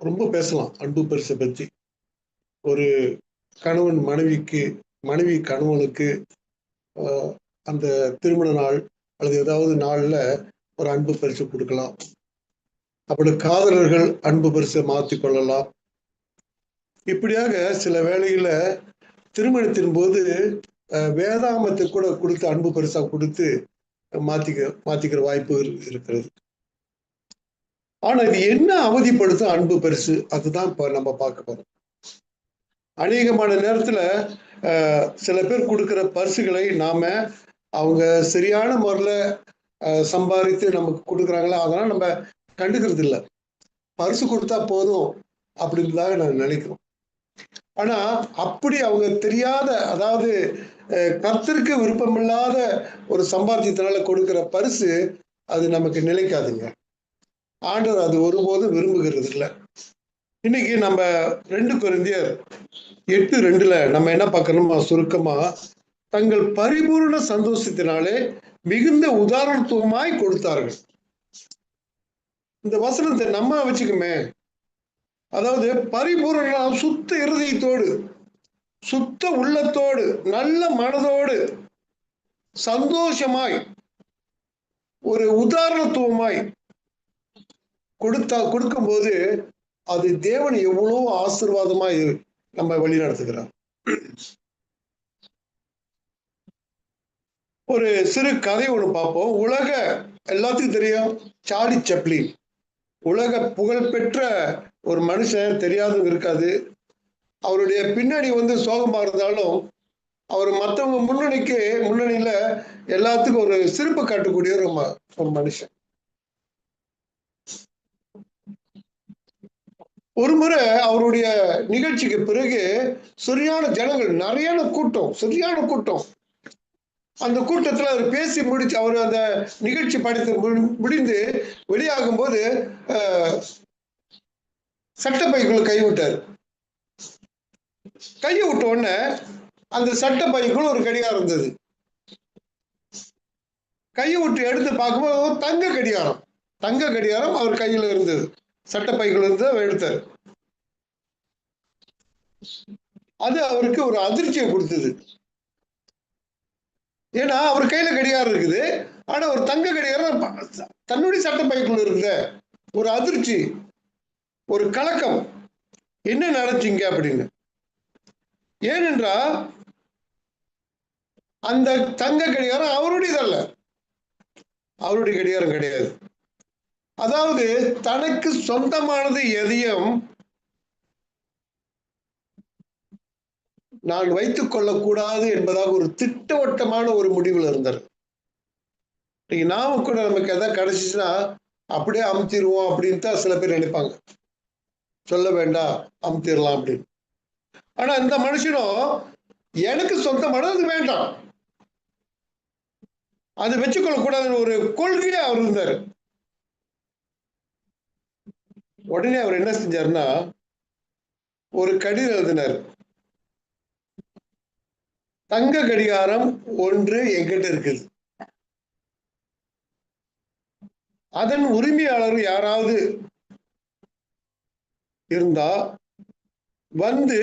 ரொம்ப பேசலாம். அன்பு பரிசை பற்றி ஒரு கணவன் மனைவிக்கு மனைவி கணவனுக்கு அந்த திருமண நாள் அல்லது ஏதாவது நாளில் ஒரு அன்பு பரிசு கொடுக்கலாம். அப்படி காதலர்கள் அன்பு பரிசை மாற்றி கொள்ளலாம். இப்படியாக சில வேளையில திருமணத்தின் போது வேதாமத்தை கூட கொடுத்து அன்பு பரிசா கொடுத்து மாத்திக்க மாத்திக்கிற வாய்ப்பு இருக்கிறது. ஆனா இது என்ன அவதிப்படுத்தும் அன்பு பரிசு? அதுதான் இப்ப நம்ம பார்க்க போறோம். அநேகமான நேரத்துல சில பேர் கொடுக்குற பரிசுகளை நாம அவங்க சரியான முறையில் சம்பாதித்து நமக்கு கொடுக்குறாங்களா? அதெல்லாம் நம்ம கண்டுக்கிறது இல்லை. பரிசு கொடுத்தா போதும் அப்படின்றதாக நான் நினைக்கிறோம். ஆனா அப்படி அவங்க தெரியாத அதாவது கர்த்தருக்கு விருப்பமில்லாத ஒரு சம்பாத்தியத்தினால கொடுக்கிற பரிசு அது நமக்கு நிலைக்காதுங்க. ஆண்டவர் அது ஒருபோதும் விரும்புகிறது இல்லை இன்னைக்கு நம்ம ரெண்டு குறைந்தியர் எட்டு ரெண்டுல நம்ம என்ன பார்க்கணுமா? சுருக்கமா தங்கள் பரிபூர்ண சந்தோஷத்தினாலே மிகுந்த உதாரணத்துவமாய் கொடுத்தார்கள். இந்த வசனத்தை நம்ம வச்சுக்குமே. அதாவது பரிபூர்ண சுத்த இருதயத்தோடு சுத்த உள்ளத்தோடு நல்ல மனதோடு சந்தோஷமாய் ஒரு உதாரணத்துவமாய் கொடுத்தா கொடுக்கும்போது அது தேவன் எவ்வளவு ஆசிர்வாதமா நம்ம வழி நடத்துகிறார். ஒரு சிறு கதை ஒன்று பார்ப்போம். உலக எல்லாத்துக்கும் தெரியும் சார்லி சப்ளின். உலக புகழ்பெற்ற ஒரு மனுஷன் தெரியாதவங்க இருக்காது. அவருடைய பின்னணி வந்து சோகமாக இருந்தாலும் அவர் மற்றவங்க முன்னணிக்கு முன்னணியில் எல்லாத்துக்கும் ஒரு சிறப்பு காட்டக்கூடிய ஒரு மனுஷன். ஒரு முறை அவருடைய நிகழ்ச்சிக்கு பிறகு சரியான ஜனங்கள் நிறையான கூட்டம் சரியான கூட்டம். அந்த கூட்டத்துல அவர் பேசி முடிச்சு அவர் அந்த நிகழ்ச்சி படித்து முடிந்து வெளியாகும் போது சட்டப்பைக்குள்ள கைவிட்டார். கையை விட்ட உடனே அந்த சட்டப்பைக்குள்ள ஒரு கடிகாரம் இருந்தது. கையை விட்டு எடுத்து பார்க்கும்போது தங்க கடிகாரம் தங்க கடிகாரம் அவர் கையில இருந்தது. சட்ட இருந்து அவர் எடுத்தார். அது அவருக்கு ஒரு அதிர்ச்சியை கொடுத்தது. ஏன்னா அவர் கையில கடிகாரம் இருக்குது. ஆனா ஒரு தங்க கடிகாரம் தன்னுடைய சட்ட பைக்குள்ள இருந்த ஒரு அதிர்ச்சி ஒரு கலக்கம். என்ன நடச்சிங்க அப்படின்னு? ஏனென்றா அந்த தங்க கடிகாரம் அவருடையதல்ல. அவருடைய கடிகாரம் கிடையாது. அதாவது தனக்கு சொந்தமானது எதையும் நான் வைத்துக் கொள்ளக்கூடாது என்பதாக ஒரு திட்டவட்டமான ஒரு முடிவில் இருந்தார் நாம கூட நமக்கு எதாவது கிடைச்சிச்சுன்னா அப்படியே அமுத்திடுவோம் அப்படின்னு தான் சில பேர் நினைப்பாங்க. சொல்ல வேண்டாம் அமுத்திடலாம் அப்படின்னு. ஆனா இந்த மனுஷனும் எனக்கு சொந்தமானது அது வேண்டாம். அது வச்சுக்கொள்ளக்கூடாதுன்னு ஒரு கொள்கையே அவர் இருந்தார். உடனே அவர் என்ன செஞ்சாருன்னா ஒரு கடிதம் எழுதினார். தங்க கடிகாரம் ஒன்று எங்கிட்ட இருக்குது. அதன் உரிமையாளர் யாராவது இருந்தா வந்து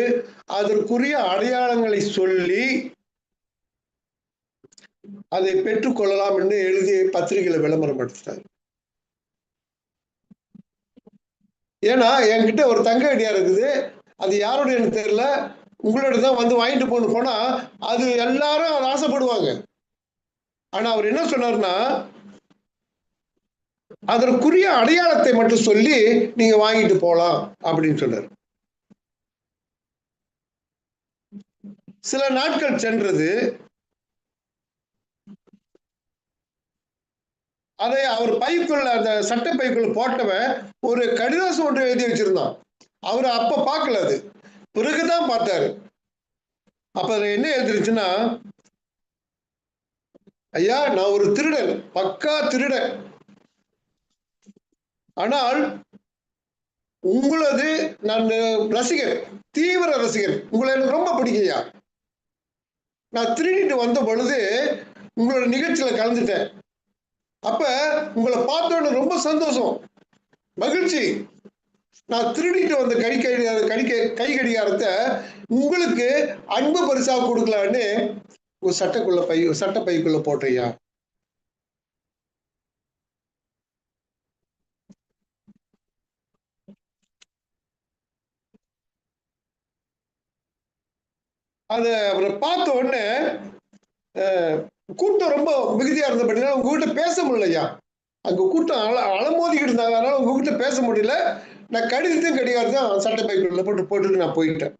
அதற்குரிய அடையாளங்களை சொல்லி அதை பெற்றுக்கொள்ளலாம் என்று எழுதி பத்திரிகையில விளம்பரம் படுத்திட்டார் ஏன்னா என்கிட்ட ஒரு தங்க அடியா இருக்குது. அது யாருடைய தெரியல. உங்களோட தான் வந்து வாங்கிட்டு போகணும். போனா அது எல்லாரும் அவர் ஆசைப்படுவாங்க. ஆனா அவர் என்ன சொன்னார்னா அதற்குரிய அடையாளத்தை மட்டும் சொல்லி நீங்க வாங்கிட்டு போலாம் அப்படின்னு சொன்னார். சில நாட்கள் சென்றது அதை அவர் பைக்குள்ள அந்த சட்ட பைக்குள்ள போட்டவன் ஒரு கடிதாசம் ஒன்று எழுதி வச்சிருந்தான். அவர் அப்ப பார்க்கல அது. பிறகுதான் பார்த்தாரு. அப்ப என்ன எழுதிருச்சுன்னா ஐயா நான் ஒரு திருடன் பக்கா திருடன். ஆனால் உங்களது நான் ரசிகர் தீவிர ரசிகர் உங்களை எனக்கு ரொம்ப பிடிக்கையா நான் திருடிட்டு வந்த பொழுது உங்களோட நிகழ்ச்சியில கலந்துட்டேன். அப்ப உங்களை பார்த்தோன்னு ரொம்ப சந்தோஷம் மகிழ்ச்சி. நான் திருடிட்டு வந்த கை கடிகார கை கை கடிகாரத்தை உங்களுக்கு அன்பு பரிசா கொடுக்கலான்னு ஒரு சட்டக்குள்ள பை சட்ட பைக்குள்ள போட்டியா அத அவரை பார்த்த உடனே அஹ், கூட்டம் ரொம்ப மிகுதியா இருந்தபடினா உங்ககிட்ட பேச முடியலையா? அங்க கூட்டம் அல அலமோதிக்கிட்டு இருந்தாங்க. அதனால உங்ககிட்ட பேச முடியல. நான் கடிதத்தையும் கடிகாரத்தையும் சட்டை பைக்குள்ள போட்டு போட்டுட்டு நான் போயிட்டேன்.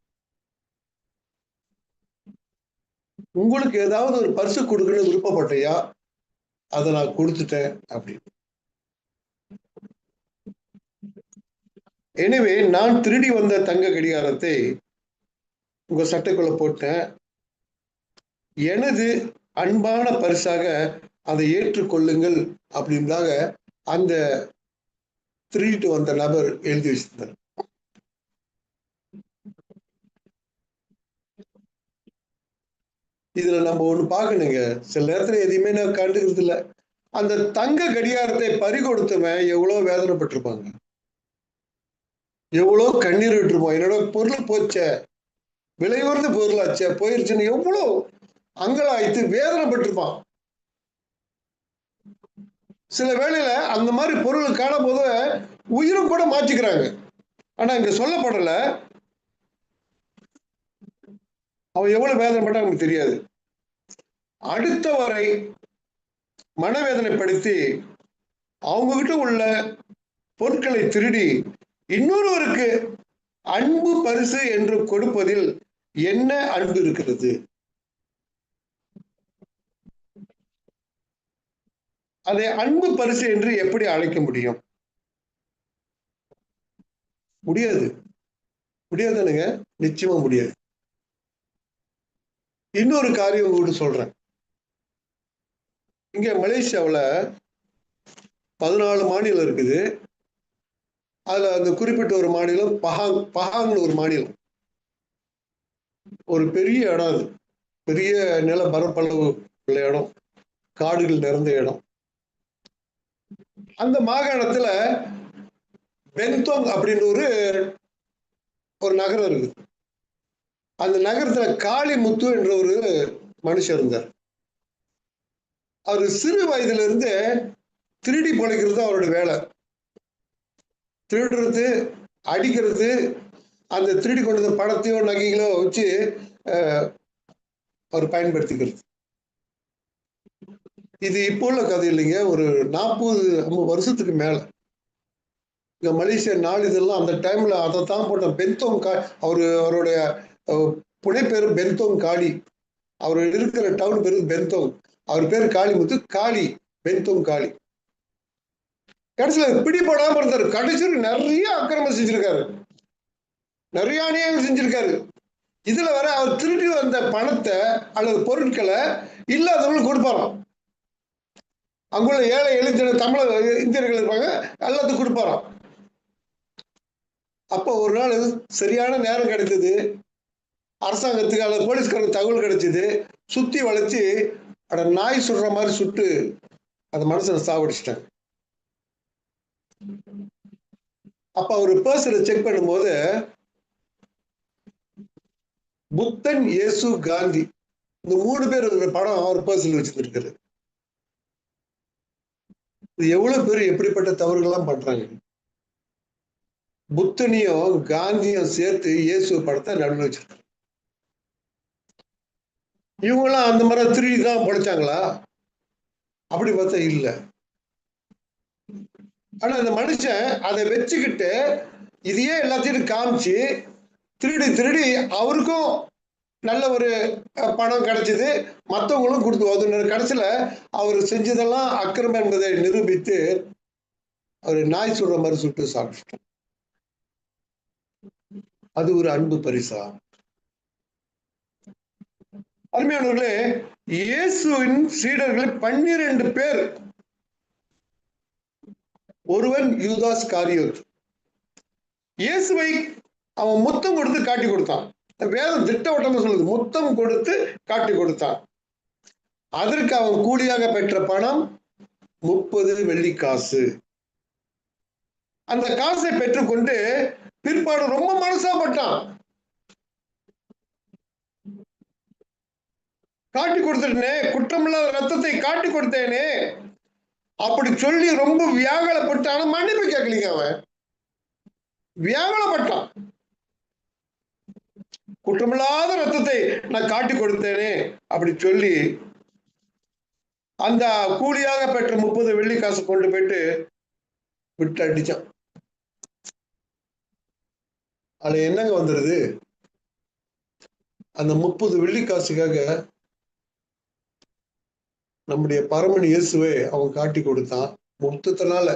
உங்களுக்கு ஏதாவது ஒரு பரிசு கொடுக்கணும்னு விருப்பப்பட்டையா? அதை நான் கொடுத்துட்டேன் அப்படின்னு. எனவே நான் திருடி வந்த தங்க கடிகாரத்தை உங்க சட்டைக்குள்ள போட்டேன். எனது அன்பான பரிசாக அதை ஏற்றுக்கொள்ளுங்கள் அப்படின்றாக அந்த திருடிட்டு வந்த நபர் எழுதி வச்சிருந்தார். இதுல நம்ம ஒண்ணு பார்க்கணுங்க. சில நேரத்துல எதையுமே நான் கண்டுக்கிறது இல்ல. அந்த தங்க கடிகாரத்தை பறி கொடுத்தவன் எவ்வளவு வேதனைப்பட்டிருப்பாங்க. எவ்வளோ கண்ணீர் விட்டுருப்பான். என்னோட பொருள் போச்சே. விலை உயர்ந்த பொருளாச்சே. போயிருச்சுன்னு எவ்வளோ அங்கலாய்த்து வேதனைப்பட்டிருப்பான். சில வேளையில அந்த மாதிரி பொருள் காணும் போது உயிரும் கூட மாற்றிக்கிறாங்க. ஆனா இங்க சொல்லப்படல. அவன் எவ்வளவு வேதனைப்பட்டா நமக்கு தெரியாது. அடுத்த வரை மனவேதனைப்படுத்தி அவங்க கிட்ட உள்ள பொருட்களை திருடி இன்னொருவருக்கு அன்பு பரிசு என்று கொடுப்பதில் என்ன அன்பு இருக்கிறது? அதை அன்பு பரிசு என்று எப்படி அழைக்க முடியும்? முடியாது. முடியாதுனுங்க நிச்சயமா முடியாது. இன்னொரு காரியம் உங்ககிட்ட சொல்றேன். இங்க மலேசியாவுல பதினாலு மாநிலம் இருக்குது. அதுல அந்த குறிப்பிட்ட ஒரு மாநிலம் பஹாங் பஹாங்னு ஒரு மாநிலம். ஒரு பெரிய இடம் அது. பெரிய நில பரப்பளவு உள்ள இடம். காடுகள் நிறைந்த இடம். அந்த மாகாணத்துல பென்தோங் அப்படின்னு ஒரு ஒரு நகரம் இருக்குது அந்த நகரத்துல காளிமுத்து என்ற ஒரு மனுஷர் இருந்தார். அவர் சிறு வயதுல இருந்து திருடி பிழைக்கிறது அவரோட வேலை. திருடுறது அடிக்கிறது அந்த திருடி கொண்டு வந்த பணத்தையோ நகைகளோ வச்சு அவர் பயன்படுத்திக்கிறது. இது இப்போ உள்ள கதை இல்லைங்க. ஒரு நாற்பது ஐம்பது வருஷத்துக்கு மேலே. இந்த மலேசிய நாளிதெல்லாம் அந்த டைமில் அதை தான் போட்ட பென்தோங் கா அவர் அவருடைய புனைப்பேர் பென்தோங் காளி. அவர் இருக்கிற டவுன் பேர் பென்தோங். அவர் பேர் காளிமுத்து காளி பென்தோங் காளி. கடைசியில் பிடிபடாமல் இருந்தார். கடைசியில் நிறைய அக்கிரமம் செஞ்சிருக்காரு. நிறைய அநியாயம் செஞ்சிருக்காரு. இதுல வர அவர் திருடி வந்த பணத்தை அல்லது பொருட்களை இல்லாதவங்களுக்கு கொடுப்பாராம். அங்குள்ள ஏழை எழுதின தமிழ இந்தியர்கள் இருப்பாங்க எல்லாத்துக்கும் கொடுப்பாராம். அப்போ ஒரு நாள் சரியான நேரம் கிடைத்தது. அரசாங்கத்துக்கு அல்லது போலீஸ்காரருக்கு தகவல் கிடைச்சது. சுத்தி வளைச்சு அட நாய் சுடுற மாதிரி சுட்டு அந்த மனுஷனை சாவடிச்சிட்டாங்க. அப்ப அவர் பர்சனை செக் பண்ணும்போது புத்தன் இயேசு காந்தி இந்த மூணு பேர் இருக்கிற படம் அவர் பர்சல் வச்சிருக்காரு இது எவ்வளவு பேர் எப்படிப்பட்ட தவறுகள்லாம் பண்றாங்க? புத்தனையும் காந்தியும் சேர்த்து இயேசு படத்தை நடுவில் வச்சிருக்காங்க இவங்களாம் அந்த மாதிரி திருடி தான் படிச்சாங்களா? அப்படி பார்த்தா இல்லை. ஆனா அந்த மனுஷன் அதை வச்சுக்கிட்டு இதையே எல்லாத்தையும் காமிச்சு திருடி திருடி அவருக்கும் நல்ல ஒரு பணம் கிடைச்சிது. மற்றவங்களும் கொடுத்து ஒதுனர் கடைசியில அவர் செஞ்சதெல்லாம் அக்கிரமம் என்பதை நிரூபித்து அவர் நாய் சுடுற மாதிரி சுட்டு சாப்பிட்டு அது ஒரு அன்பு பரிசா? அருமையானவர்களே இயேசுவின் சீடர்கள் பன்னிரண்டு பேர். ஒருவன் யூதாஸ் காரியோத். இயேசுவை அவன் முத்தம் கொடுத்து காட்டி கொடுத்தான். வேதம் திட்டவட்டமா சொல்லுது. முத்தம் கொடுத்து காட்டி கொடுத்தான். அதற்கு அவன் கூலியாக பெற்ற பணம் முப்பது வெள்ளி காசு. அந்த காசை பெற்றுக்கொண்டு பிற்பாடு ரொம்ப மனசாப்பட்டான் காட்டி கொடுத்துட்டேனே குற்றமில்லாத ரத்தத்தை காட்டி கொடுத்தேனே. அப்படி சொல்லி ரொம்ப வியாகலப்பட்டான. மன்னிப்பு கேட்கலீங்க அவன். வியாகலப்பட்டான். குற்றமில்லாத ரத்தத்தை நான் காட்டி கொடுத்தேனே அப்படி சொல்லி அந்த கூலியாக பெற்ற முப்பது வெள்ளி காசு கொண்டு போயிட்டு விட்டு அடிச்சான். அதுல என்னங்க வந்துருது? அந்த முப்பது வெள்ளி காசுக்காக நம்முடைய பரமன் இயேசுவை அவன் காட்டி கொடுத்தான் முத்தத்தினால.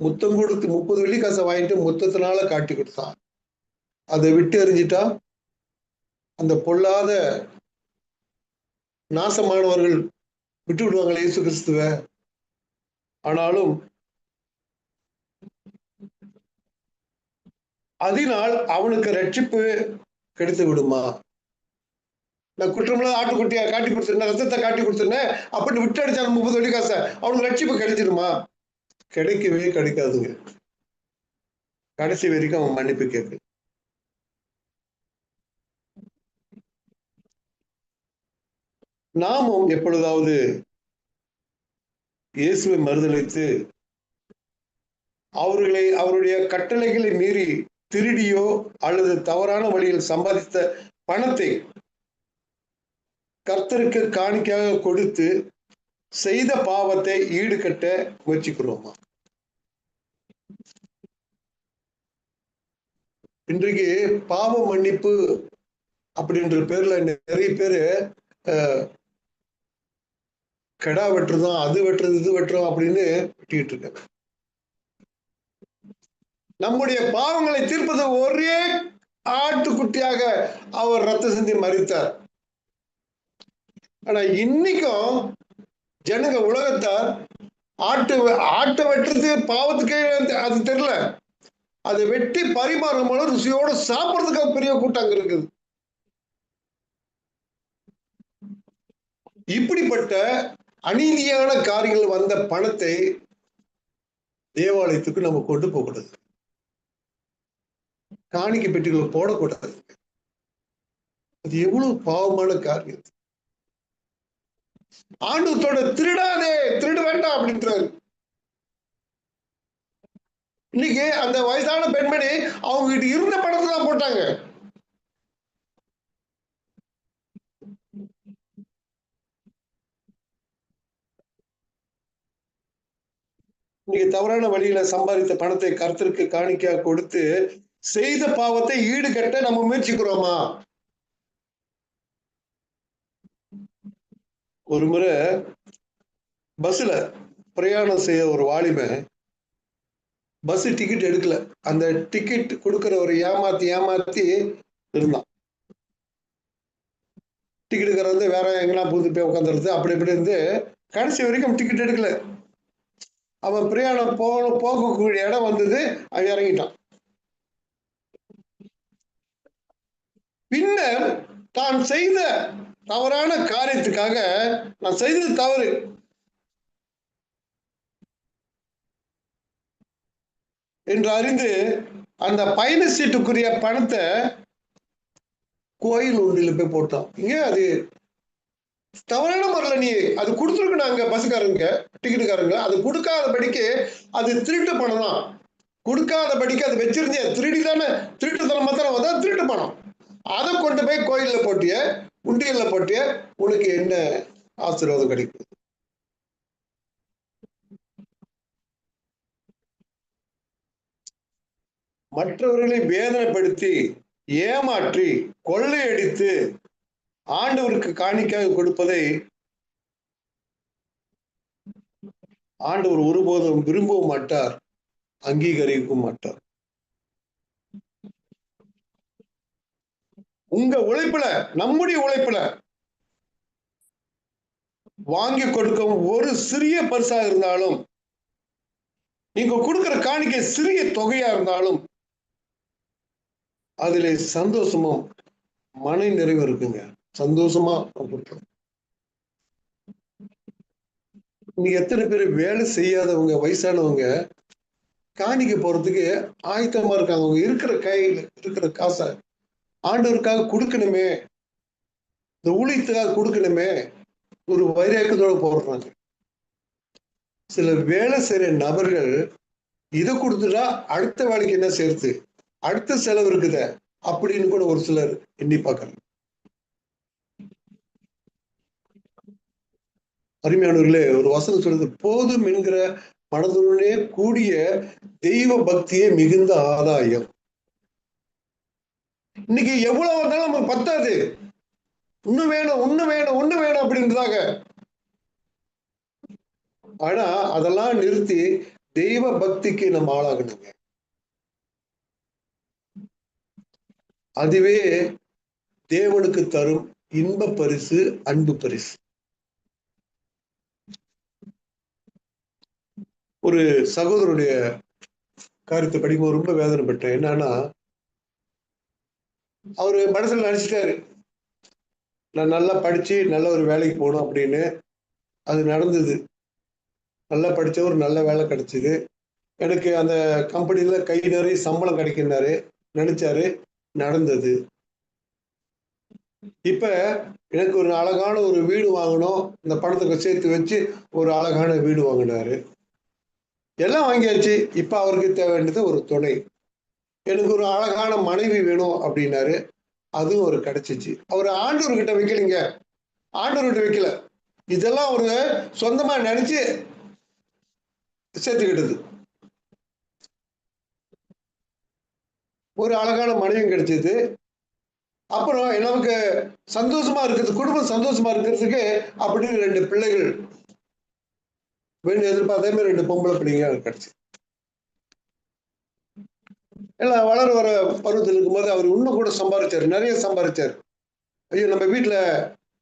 முத்தம் கொடுத்து முப்பது வெள்ளி காசை வாங்கிட்டு முத்தத்தினால காட்டி கொடுத்தான். அதை விட்டு எறிஞ்சிட்டா அந்த பொல்லாத நாசமானவர்கள் விட்டு விடுவாங்களே இயேசு கிறிஸ்துவ. ஆனாலும் அதனால் அவனுக்கு ரட்சிப்பு கிடைத்து விடுமா? நான் குற்றமில்லாத ஆட்டுக்குட்டியா காட்டி கொடுத்துருந்தேன் ரத்தத்தை காட்டி கொடுத்துருந்தேன் அப்படின்னு விட்டு அடிச்சா முப்பது வழி காசை அவனுக்கு ரட்சிப்பு கிடைச்சிடுமா கிடைக்கவே கிடைக்காதுங்க. கடைசி வரைக்கும் அவன் மன்னிப்பு கேட்கு. நாமும் எப்பொழுதாவது இயேசுவை மறுதளித்து அவர்களை அவருடைய கட்டளைகளை மீறி திருடியோ அல்லது தவறான வழியில் சம்பாதித்த பணத்தை கர்த்தருக்கு காணிக்கையாக கொடுத்து செய்த பாவத்தை ஈடுகட்ட முயற்சிக்கிறோமா? இன்றைக்கு பாவ மன்னிப்பு அப்படின்ற பேர்ல நிறைய பேரு அஹ், கெடா வெட்டுறதும் அது வெட்டுறது இது வெட்டுறோம் அப்படின்னு வெட்டிட்டு இருக்காங்க நம்முடைய பாவங்களை தீர்ப்பது ஒரே ஆட்டுக்குட்டியாக அவர் ரத்த சிந்தி மறித்தார். ஆனா இன்னைக்கும் ஜனங்க உலகத்தார் ஆட்டு ஆட்டை வெட்டுறது பாவத்துக்கே அது தெரியல. அதை வெட்டி பரிமாறும் போல ருசியோட சாப்பிட்றதுக்கு பெரிய கூட்டம் அங்க இருக்குது. இப்படிப்பட்ட அநீதியான காரியங்கள் வந்த பணத்தை தேவாலயத்துக்கு நம்ம கொண்டு போகக்கூடாது. காணிக்கை பெட்டிகளை போடக்கூடாது. அது எவ்வளவு பாவமான காரியம். ஆண்டவத்தோட திருடாதே திருட வேண்டாம் அப்படின்றாரு. இன்னைக்கு அந்த வயசான பெண்மணி அவங்க கிட்ட இருந்த பணத்தை தான் போட்டாங்க. இன்னைக்கு தவறான வழியில சம்பாதித்த பணத்தை கருத்திற்கு காணிக்கையா கொடுத்து செய்த பாவத்தை ஈடுகட்ட நம்ம முயற்சிக்கிறோமா? ஒரு முறை பஸ்ல பிரயாணம் செய்ய ஒரு வாலிபன் பஸ் டிக்கெட் எடுக்கல. அந்த டிக்கெட் கொடுக்கறவர் ஏமாத்தி ஏமாத்தி இருந்தான். டிக்கெட் எடுக்கிறது வேற எங்கெல்லாம் புது போய் உட்காந்துருது அப்படி இப்படி இருந்து கடைசி வரைக்கும் டிக்கெட் எடுக்கல. அவன் பிரயாணம் போக போகக்கூடிய இடம் வந்தது அவன் இறங்கிட்டான். பின்னர் தான் செய்த தவறான காரியத்துக்காக நான் செய்தது தவறு. என்று அறிந்து அந்த பயண சீட்டுக்குரிய பணத்தை கோயில் உண்டியில போய் போட்டான். இங்க அது தவறான முறையில் நீ அது கொடுத்துருக்கணும் நாங்க பஸ்ஸுக்காரங்க டிக்கெட்டுக்காரங்க அது கொடுக்காதபடிக்கு அது திருட்டு பணம் தான். கொடுக்காதபடிக்கு அது வச்சிருந்தே திருடி தானே திருட்டு திருட்டுத்தனம் மாத்திரம் வந்தால் திருட்டு பணம். அதை கொண்டு போய் கோயிலில் போட்டிய உண்டியல்ல போட்டிய உனக்கு என்ன ஆசீர்வாதம் கிடைக்கும் மற்றவர்களை வேதனைப்படுத்தி ஏமாற்றி கொள்ளையடித்து ஆண்டவருக்கு காணிக்காக கொடுப்பதை ஆண்டவர் ஒருபோதும் விரும்பவும் மாட்டார் அங்கீகரிக்கவும் மாட்டார். உங்க உழைப்புல நம்முடைய உழைப்புல வாங்கி கொடுக்கும் ஒரு சிறிய பரிசா இருந்தாலும் நீங்க கொடுக்கிற காணிக்கை சிறிய தொகையா இருந்தாலும் அதுல சந்தோஷமும் மன நிறைவு இருக்குங்க. சந்தோஷமா கொடுக்கணும். நீ எத்தனை பேர் வேலை செய்யாதவங்க வயசானவங்க காணிக்க போறதுக்கு ஆயத்தமா இருக்காங்க. அவங்க இருக்கிற கையில் இருக்கிற காசை ஆண்டவருக்காக கொடுக்கணுமே. இந்த ஊழியத்துக்காக கொடுக்கணுமே. ஒரு வைராக்கத்தோட போடுறாங்க. சில வேலை செய்யற நபர்கள் இதை கொடுத்துட்டா அடுத்த வேலைக்கு என்ன சேர்த்து அடுத்த செலவு இருக்குத அப்படின்னு கூட ஒரு சிலர் எண்ணி பார்க்கறாங்க. அருமையானவர்களே ஒரு வசனம் சொல்றது போதும் என்கிற மனதுடனே கூடிய தெய்வ பக்தியே மிகுந்த ஆதாயம். இன்னைக்கு எவ்வளவு வந்தாலும் நமக்கு பத்தாது. இன்னும் வேணும் ஒண்ணு வேணும் ஒண்ணு வேணும் அப்படின்றதாக. ஆனா அதெல்லாம் நிறுத்தி தெய்வ பக்திக்கு நம்ம ஆளாகணுங்க. அதுவே தேவனுக்கு தரும் இன்ப பரிசு அன்பு பரிசு. ஒரு சகோதரனுடைய கருத்தை படிக்கும்போது ரொம்ப வேதனைப்பட்டேன். என்னன்னா அவரு மனசுல நினைச்சிட்டாரு. நான் நல்லா படிச்சு நல்ல ஒரு வேலைக்கு போகணும் அப்படின்னு. அது நடந்தது. நல்லா படிச்ச ஒரு நல்ல வேலை கிடைச்சிது. எனக்கு அந்த கம்பெனியில கை நிறைய சம்பளம் கிடைக்கினாரு நினைச்சாரு நடந்தது. இப்ப எனக்கு ஒரு அழகான ஒரு வீடு வாங்கணும். இந்த பணத்தை சேர்த்து வச்சு ஒரு அழகான வீடு வாங்கினாரு. எல்லாம் வாங்கியாச்சு. இப்ப அவருக்கு தேவைன்றது ஒரு துணை. எனக்கு ஒரு அழகான மனைவி வேணும் அப்படின்னாரு. அதுவும் ஒரு கிடைச்சிச்சு. அவர் ஆண்டவர்கிட்ட வைக்கலைங்க. ஆண்டவர்கிட்ட வைக்கல. இதெல்லாம் ஒரு சொந்தமா நினைச்சு சேர்த்துக்கிட்டது. ஒரு அழகான மனைவியும் கிடைச்சது. அப்புறம் நமக்கு சந்தோஷமா இருக்கிறது குடும்பம் சந்தோஷமா இருக்கிறதுக்கு அப்படின்னு ரெண்டு பிள்ளைகள் வேணும் எதிர்பார்த்தே மாதிரி ரெண்டு பொம்பளை பிள்ளைங்க கிடைச்சி எல்லாம் வளர வர பருவத்தில் இருக்கும்போது அவர் இன்னும் கூட சம்பாதிச்சாரு நிறைய சம்பாதிச்சாரு ஐயோ நம்ம வீட்டுல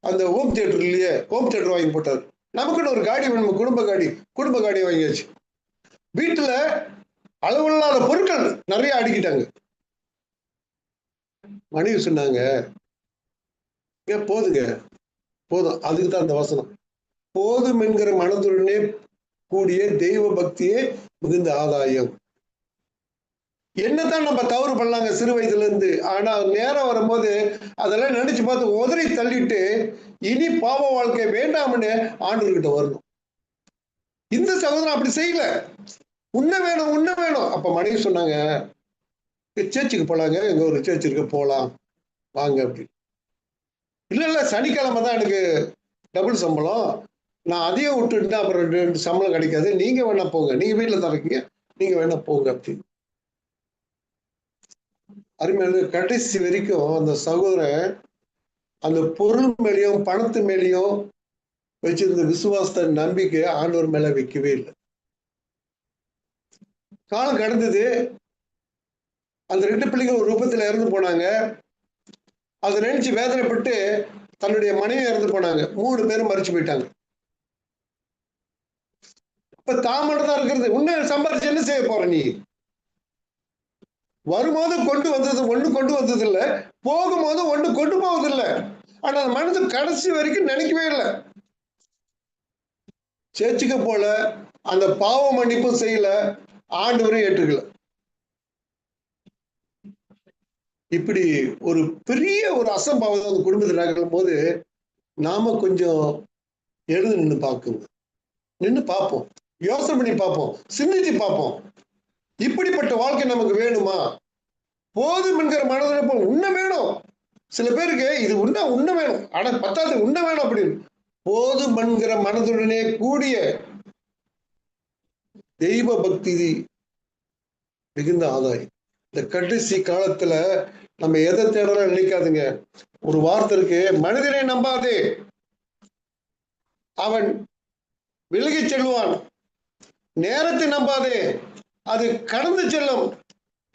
அந்த ஹோம் தியேட்டர் இல்லையே ஹோம் தியேட்டர் வாங்கி போட்டார். நமக்குன்னு ஒரு காடி வேணும் குடும்ப காடி குடும்ப காடி வாங்கியாச்சு. வீட்டுல அளவில்லாத பொருட்கள் நிறைய அடிக்கிட்டாங்க. மனைவி சொன்னாங்க "ஏன் போதுங்க? போதும் அதுக்கு தான் அந்த வசனம். போதும் என்கிற மனதுடனே கூடிய தெய்வ பக்தியே மிகுந்த ஆதாயம். என்னதான் நம்ம தவறு பண்ணலாங்க சிறு வயதுல இருந்து ஆனா நேரம் வரும்போது அதெல்லாம் நினைச்சு பார்த்து உதறி தள்ளிட்டு இனி பாவ வாழ்க்கை வேண்டாம்னு ஆண்டவர்கிட்ட வரணும். இந்த சகோதரன் அப்படி செய்யல. உன்ன வேணும் உன்ன வேணும். அப்ப மனைவி சொன்னாங்க சேர்ச்சுக்கு போலாங்க எங்க ஒரு சேர்ச் இருக்கு போலாம். வாங்க அப்படி. இல்ல இல்ல சனிக்கிழமை தான் எனக்கு டபுள் சம்பளம். நான் அதையும் விட்டுட்டு அப்புறம் ரெண்டு ரெண்டு சம்பளம் கிடைக்காது. நீங்க வேணா போங்க. நீங்க வீட்டுல தான் இருக்கீங்க. நீங்க வேணா போங்க அப்படின்னு. அருமையான கடைசி வரைக்கும் அந்த சகோதரன் அந்த பொருள் மேலேயும் பணத்து மேலேயும் வச்சிருந்த விசுவாசத்தை நம்பிக்கை ஆண்டவர் மேல வைக்கவே இல்லை. காலம் கடந்தது. அந்த ரெண்டு பிள்ளைங்க ஒரு ரூபத்தில் இறந்து போனாங்க. அதை நினைச்சு வேதனைப்பட்டு தன்னுடைய மனைவி இறந்து போனாங்க. மூணு பேரும் மறைச்சு போயிட்டாங்க. இப்ப தான் மட்டும் தான் இருக்கிறது உன்ன சம்பாரிச்சு என்ன செய்ய போற நீ? வரும்போது கொண்டு வந்தது ஒண்ணு கொண்டு வந்தது இல்ல போகும்போது ஒண்ணு கொண்டு போவதில்லை. ஆனா அந்த மனசு கடைசி வரைக்கும் நினைக்கவே இல்லை. சேர்ச்சிக்க போல அந்த பாவ மன்னிப்பும் செய்யல ஆண்டவரும் ஏற்றுக்கல. இப்படி ஒரு பெரிய ஒரு அசம்பாவம் அந்த குடும்பத்தில் நடக்கும் போது நாம கொஞ்சம் எழுந்து நின்று பார்க்குங்க. நின்று பார்ப்போம். யோசனை பண்ணி பார்ப்போம் சிந்திச்சு பார்ப்போம். இப்படிப்பட்ட வாழ்க்கை நமக்கு வேணுமா? போதும் என்கிற மனதில் உண்மை வேணும். சில பேருக்கு இது உண்ண உண்மை வேணும். ஆனால் பத்தாது உண்மை வேணும் அப்படின்னு. போதும் என்கிற மனதுடனே கூடிய தெய்வ பக்தி மிகுந்த ஆதாயம். இந்த கடைசி காலத்துல நம்ம எதை தேடலாம் நினைக்காதுங்க. ஒரு வார்த்தை இருக்கு மனிதனை நம்பாதே. அவன் விலகி செல்வான். நேரத்தை நம்பாதே. அது கடந்து செல்லும்.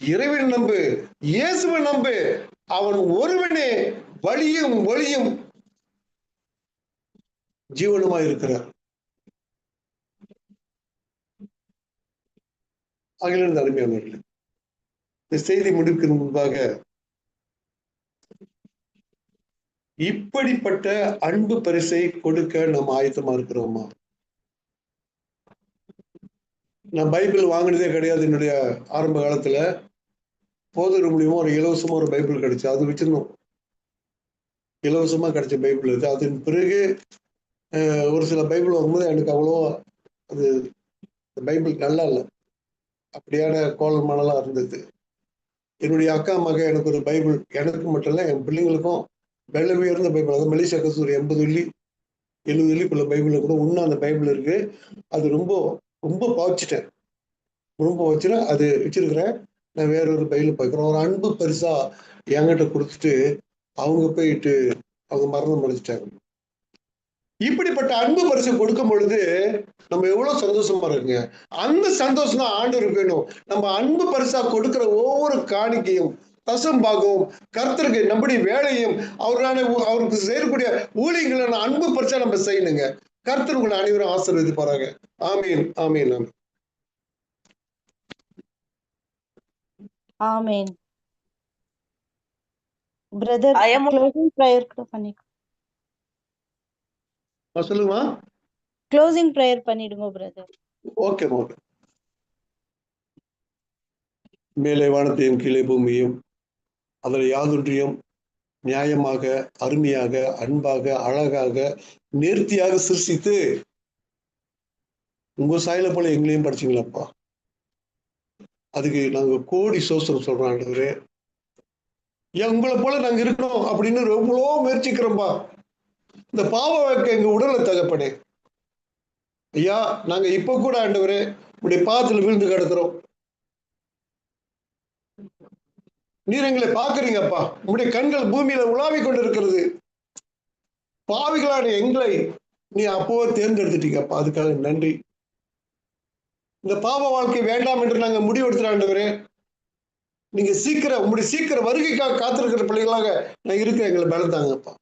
இறைவன் நம்பு இயேசுவை நம்பு. அவன் ஒருவனே வழியும் ஒளியும் ஜீவனுமாய் இருக்கிறார். அகிலிருந்து அருமையானவர்கள் இந்த செய்தி முடிக்கிற முன்பாக இப்படிப்பட்ட அன்பு பரிசை கொடுக்க நம்ம ஆயத்தமா இருக்கிறோமா? நான் பைபிள் வாங்கினதே கிடையாது என்னுடைய ஆரம்ப காலத்தில். போதர் மூலியமாக ஒரு இலவசமாக ஒரு பைபிள் கிடைச்சி அது வச்சிருந்தோம். இலவசமாக கிடைச்ச பைபிள் இருக்குது அதன் பிறகு ஒரு சில பைபிள் வரும்போது எனக்கு அவ்வளோ அது பைபிள் நல்லா இல்லை. அப்படியான கோல் மணலாக இருந்தது. என்னுடைய அக்கா மக எனக்கு ஒரு பைபிள் எனக்கு மட்டும் இல்லை என் பிள்ளைங்களுக்கும் வெள்ள உயர்ந்த பைபிள் அதாவது மலேசியா கசூர் எண்பது வெள்ளி எழுபது வெள்ளிக்குள்ள பைபிளில் கூட இன்னும் அந்த பைபிள் இருக்குது அது ரொம்ப ரொம்ப பாய்ச்சிட்டேன் ரொம்ப வச்சுனா அது வச்சிருக்கிறேன். நான் வேற ஒரு பைபிள் பார்க்குறேன் ஒரு அன்பு பரிசா என்கிட்ட கொடுத்துட்டு அவங்க போயிட்டு அவங்க மரணம் அடைஞ்சிட்டாங்க. இப்படிப்பட்ட அன்பு பரிசு கொடுக்கும் பொழுது நம்ம எவ்வளவு சந்தோஷமா இருக்குங்க. அந்த சந்தோஷம் தான் ஆண்டு வேணும். நம்ம அன்பு பரிசா கொடுக்கிற ஒவ்வொரு காணிக்கையும் தசம்பாகவும் கர்த்தருக்கு நம்முடைய வேலையும் அவரான அவருக்கு செய்யக்கூடிய ஊழியங்களை அன்பு பரிசா நம்ம செய்யணுங்க. கர்த்தர் உங்களை அனைவரும் ஆசீர்வதிப்பாராங்க. ஆமீன் ஆமீன். ஆமீன். Amen brother I am- closing prayer கூட பண்ணி ஆ, சொல்லுங்கம்மா. க்ளோசிங் ப்ரேயர் பண்ணிடுங்க பிரதர் ஓகே ஓகே மேலே வானத்தையும் கீழே பூமியும் அதில் யாதொன்றியும் நியாயமாக அருமையாக அன்பாக அழகாக நேர்த்தியாக சிருஷ்டித்து உங்க சாயல போல எங்களையும் படிச்சீங்களாப்பா? அதுக்கு நாங்க கோடி சோசனம் சொல்றோம் ஆண்டவரே. ஏன் உங்களை போல நாங்க இருக்கணும் அப்படின்னு எவ்வளோ முயற்சிக்கிறோம்பா. இந்த பாவ வைக்க எங்க உடலை தகப்பனே. ஐயா நாங்க இப்ப கூட ஆண்டவரே உடைய பாதத்துல விழுந்து கிடக்கிறோம். நீர் எங்களை பாக்குறீங்கப்பா உங்களுடைய கண்கள் பூமியில உலாவிக் கொண்டிருக்கிறது. பாவிகளான எங்களை நீ அப்போ தேர்ந்தெடுத்துட்டீங்கப்பா. அதுக்காக நன்றி. இந்த பாவ வாழ்க்கை வேண்டாம் என்று நாங்கள் முடிவெடுத்துற ஆண்டவரே. நீங்க சீக்கிரம் உங்களுடைய சீக்கிரம் வருகைக்காக காத்திருக்கிற பிள்ளைகளாக நான் இருக்கிறேன் எங்களை பலத்தாங்கப்பா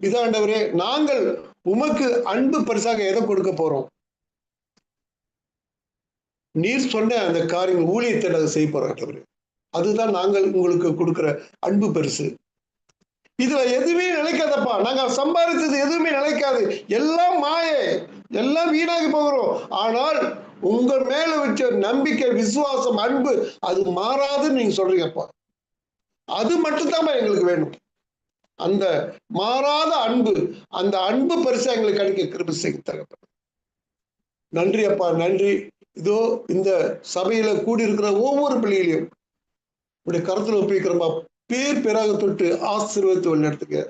இதான் நாங்கள் உமக்கு அன்பு பரிசாக எதை கொடுக்க போறோம்? நீர் சொன்ன அந்த காரியங்கள் ஊழியத்தை நாங்கள் செய்ய போறோம் ஆண்டவரே. அதுதான் நாங்கள் உங்களுக்கு கொடுக்குற அன்பு பரிசு. இதுல எதுவுமே நிலைக்காதப்பா. நாங்க சம்பாதித்தது எதுவுமே நிலைக்காது. எல்லாம் மாயே. எல்லாம் வீணாகி போகிறோம். ஆனால் உங்கள் மேல வச்ச நம்பிக்கை விசுவாசம் அன்பு அது மாறாதுன்னு நீங்க சொல்றீங்கப்பா அது மட்டும்தான் எங்களுக்கு வேணும். அந்த மாறாத அன்பு அந்த அன்பு பரிசா எங்களுக்கு கிடைக்க கிருபி செய்ய தகப்பன் நன்றி அப்பா நன்றி. இதோ இந்த சபையில கூடியிருக்கிற ஒவ்வொரு பிள்ளைகளையும் இப்படி கருத்துல ஒப்பிக்கிறப்பா பேர் பேராக தொட்டு ஆசீர்வதித்து வழிநடத்துங்க.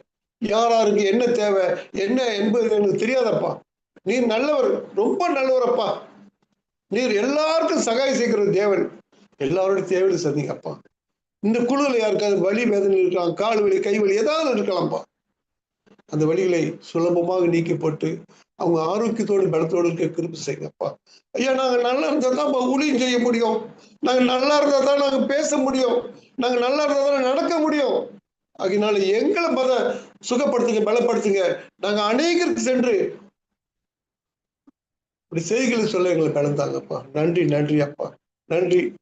யார் யாருக்கு என்ன தேவை என்ன என்பது எனக்கு தெரியாதப்பா. நீர் நல்லவர் ரொம்ப நல்லவரப்பா. நீர் எல்லாருக்கும் சகாயம் செய்கிற தேவன். எல்லாரோட தேவையை சந்திங்கப்பா. இந்த குழுவில் யாருக்காவது வலி வேதனை இருக்கலாம் கால் வலி கை வலி ஏதாவது இருக்கலாம்ப்பா. அந்த வழிகளை சுலபமாக நீக்கப்பட்டு அவங்க ஆரோக்கியத்தோடு பலத்தோடு இருக்க கிருப்பி செய்யுங்கப்பா. ஐயா நாங்கள் நல்லா இருந்தா தான் ஊழியம் செய்ய முடியும். நாங்கள் நல்லா இருந்தா தான் நாங்கள் பேச முடியும். நாங்கள் நல்லா இருந்தா தான் நடக்க முடியும். அதனால எங்களை மத சுகப்படுத்துங்க பலப்படுத்துங்க. நாங்கள் அநேகருக்கு சென்று இப்படி செய்திகளை சொல்ல எங்களை கடந்தாங்கப்பா நன்றி நன்றி அப்பா. நன்றி.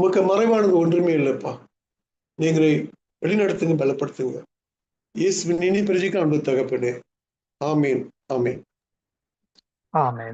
உமக்கு மறைவானது ஒன்றுமே இல்லைப்பா. நீங்களை வழிநடத்துங்க பலப்படுத்துங்க. இயேசுவின் இனி பரிசுக்கு அன்பு தகப்பனே. ஆமீன் ஆமீன். ஆமீன்.